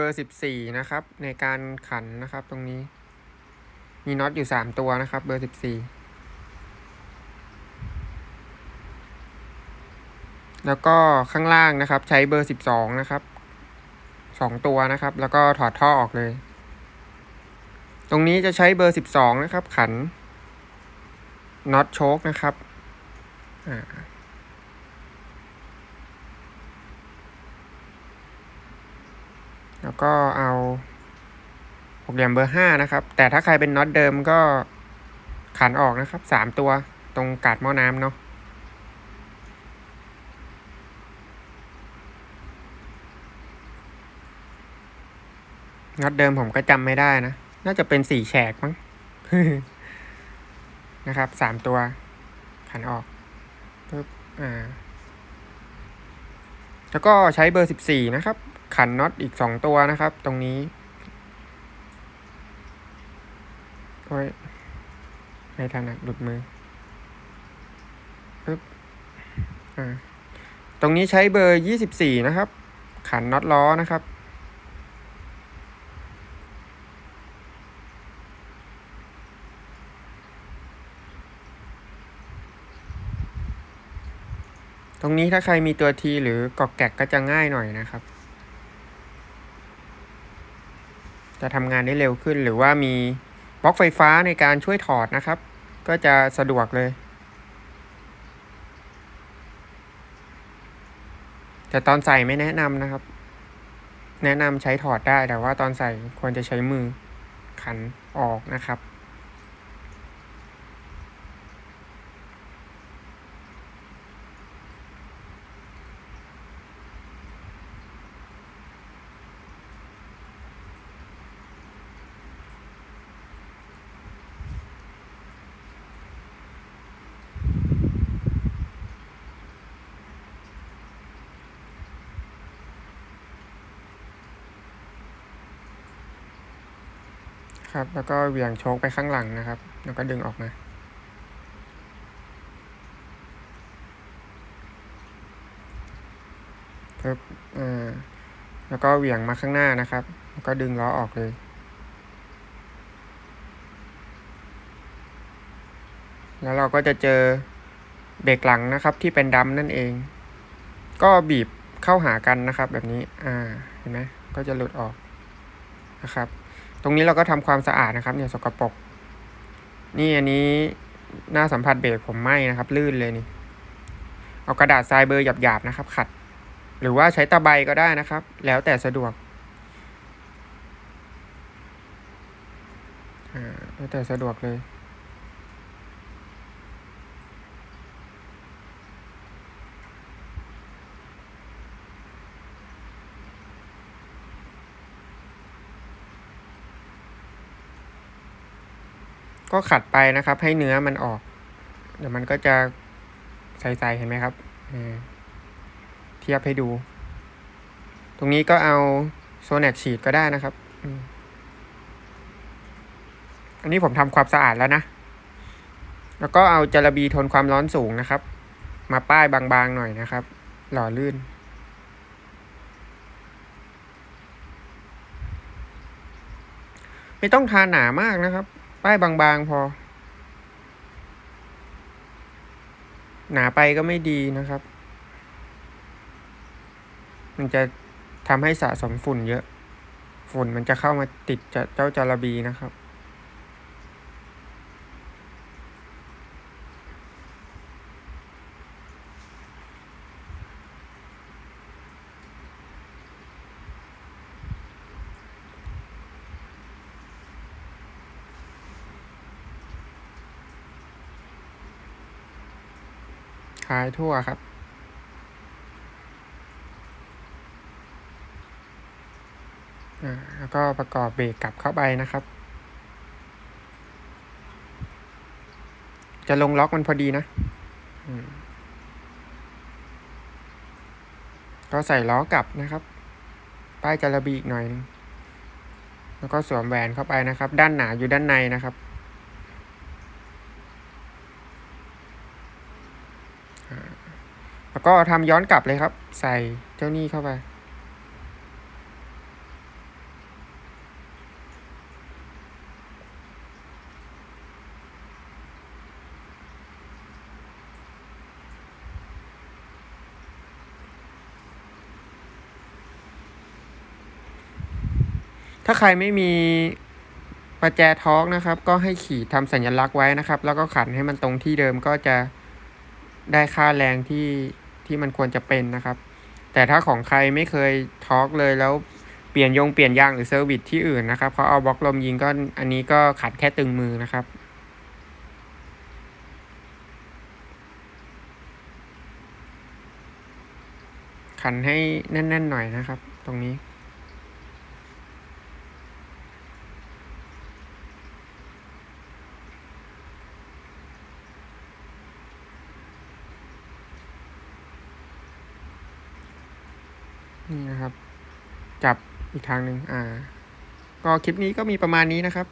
เบอร์สิบสี่นะครับ ในการขันนะครับตรงนี้ มีน็อตอยู่สามตัวนะครับ เบอร์สิบสี่แล้วก็ข้างล่างนะครับ ใช้เบอร์สิบสองนะครับสองตัวนะครับ แล้วก็ถอดท่อออกเลย ตรงนี้จะใช้เบอร์สิบสองนะครับ ขันน็อตโชคนะครับอ่า แล้วก็เอาหกเหลี่ยมเบอร์ห้านะครับ แต่ถ้าใครเป็นน็อตเดิมก็ขันออกนะครับสามตัวตรงกาดหม้อน้ำเนาะน็อตเดิมผมก็จำไม่ได้นะ น่าจะเป็นสี่แฉกมั้งนะครับสามตัวขันออกปึ๊บอ่า แล้วก็ใช้เบอร์สิบสี่นะครับ ขันน็อตอีกสองตัวนะครับ ตรงนี้โอ้ยไม่ถนัดหลุดมือปึ๊บอ่าตรงนี้ใช้เบอร์ยี่สิบสี่นะครับ ขันน็อตล้อนะครับตรงนี้ถ้าใครมีตัวทีหรือกอกแกกก็จะง่ายหน่อยนะครับ จะทำงานได้เร็วขึ้น หรือว่ามีบล็อกไฟฟ้าในการช่วยถอดนะครับ ก็จะสะดวกเลย แต่ตอนใส่ไม่แนะนำนะครับ แนะนำใช้ถอดได้แต่ว่าตอนใส่ควรจะใช้มือขันออกนะครับ ครับ แล้วก็เหวี่ยงโชคไปข้างหลังนะครับ แล้วก็ดึงออกมาปึ๊บอ่าแล้วก็เหวี่ยงมาข้างหน้านะครับ แล้วก็ดึงล้อออกเลยแล้วเราก็จะเจอเบรกหลังนะครับ ที่เป็นดัมนั่นเอง ก็บีบเข้าหากันนะครับ แบบนี้ อ่า เห็นไหมก็จะหลุดออกนะครับ ตรงนี้เราก็ทำความสะอาดนะครับ เนี่ยสกปรกนี่อันนี้หน้าสัมผัสเบรกผมไหม้นะครับ ลื่นเลยนี่ เอากระดาษทรายเบอร์หยาบๆนะครับ ขัด หรือว่าใช้ตะไบก็ได้นะครับ แล้วแต่สะดวกอ่าแล้วแต่สะดวกเลย ก็ขัดไปนะครับ ให้เนื้อมันออก เดี๋ยวมันก็จะใสๆเห็นไหมครับเทียบให้ดู ตรงนี้ก็เอาโซเน็ตฉีดก็ได้นะครับอันนี้ผมทำความสะอาดแล้วนะ แล้วก็เอาจารบีทนความร้อนสูงนะครับ มาป้ายบางๆหน่อยนะครับ หล่อลื่น ไม่ต้องทาหนามากนะครับ ป้ายบางๆพอ หนาไปก็ไม่ดีนะครับ มันจะทำให้สะสมฝุ่นเยอะ ฝุ่นมันจะเข้ามาติดจะเจ้าจาระบีนะครับ คลายทั่วครับอ่าแล้วก็ประกอบเบรกกลับเข้าไปนะครับ จะลงล็อกมันพอดีนะ ก็ใส่ล้อกลับนะครับ ป้ายจาระบีอีกหน่อยนึงแล้วก็สวมแหวนเข้าไปนะครับ ด้านหนาอยู่ด้านในนะครับ แล้วก็ทำย้อนกลับเลยครับ ใส่เจ้านี่เข้าไป ถ้าใครไม่มีประแจท็อกนะครับ ก็ให้ขีดทำสัญลักษณ์ไว้นะครับ แล้วก็ขันให้มันตรงที่เดิมก็จะ ได้ค่าแรงที่ที่มันควรจะเป็นนะครับ แต่ถ้าของใครไม่เคยทอร์กเลยแล้วเปลี่ยนยงเปลี่ยนยางหรือเซอร์วิสที่อื่นนะครับเขาเอาบล็อกลมยิงก็อันนี้ก็ขัดแค่ตึงมือนะครับขันให้แน่นๆหน่อยนะครับ ตรงนี้ นี่นะครับ จับอีกทางหนึ่งอ่า ก็คลิปนี้ก็มีประมาณนี้นะครับ